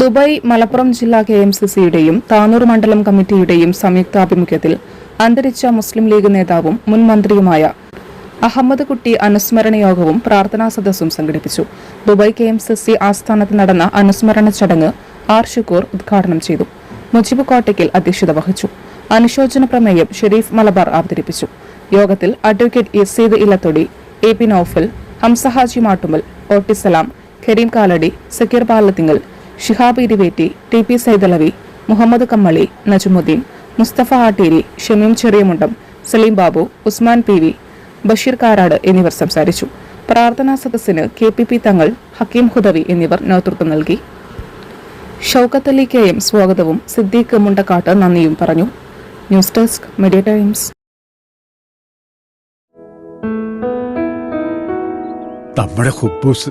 Dubai Malappuram ജില്ലാ K M C സിയുടെയും താനൂർ മണ്ഡലം കമ്മിറ്റിയുടെയും സംയുക്താഭിമുഖ്യത്തിൽ അന്തരിച്ച മുസ്ലിം ലീഗ് നേതാവും മുൻ മന്ത്രിയുമായ അഹമ്മദ് കുട്ടി അനുസ്മരണ യോഗവും പ്രാർത്ഥനാ സദസ്സും സംഘടിപ്പിച്ചു. Dubai K M C C ആസ്ഥാനത്ത് നടന്ന അനുസ്മരണ ചടങ്ങ് ആർ ഷുക്കൂർ ഉദ്ഘാടനം ചെയ്തു. മുജിബ് കോട്ടയ്ക്കൽ അധ്യക്ഷത വഹിച്ചു. അനുശോചന പ്രമേയം ഷെരീഫ് മലബാർ അവതരിപ്പിച്ചു. യോഗത്തിൽ advocate Yazeed Ilathodi A P Noufal Hamsahaji Mattummal Ottisalam Kareem Kalady Sakkir Palathingal Shihab Iruvetti T P Saidalavi Muhammad Kammali Najumuddeen Musthafa Atteri Shameem Cheriyamundam Saleem Babu Usman P V Basheer Karad എന്നിവർ സംസാരിച്ചു. പ്രാർത്ഥനാ സദസ്സിന് K P P തങ്ങൾ ഹക്കീം ഹുദവി എന്നിവർ നേതൃത്വം നൽകി. Shoukath Ali K M സ്വാഗതവും സിദ്ദീഖ് മുണ്ടക്കാട്ട് നന്ദിയും പറഞ്ഞു. News desk media times. നമ്മുടെ കുബൂസ്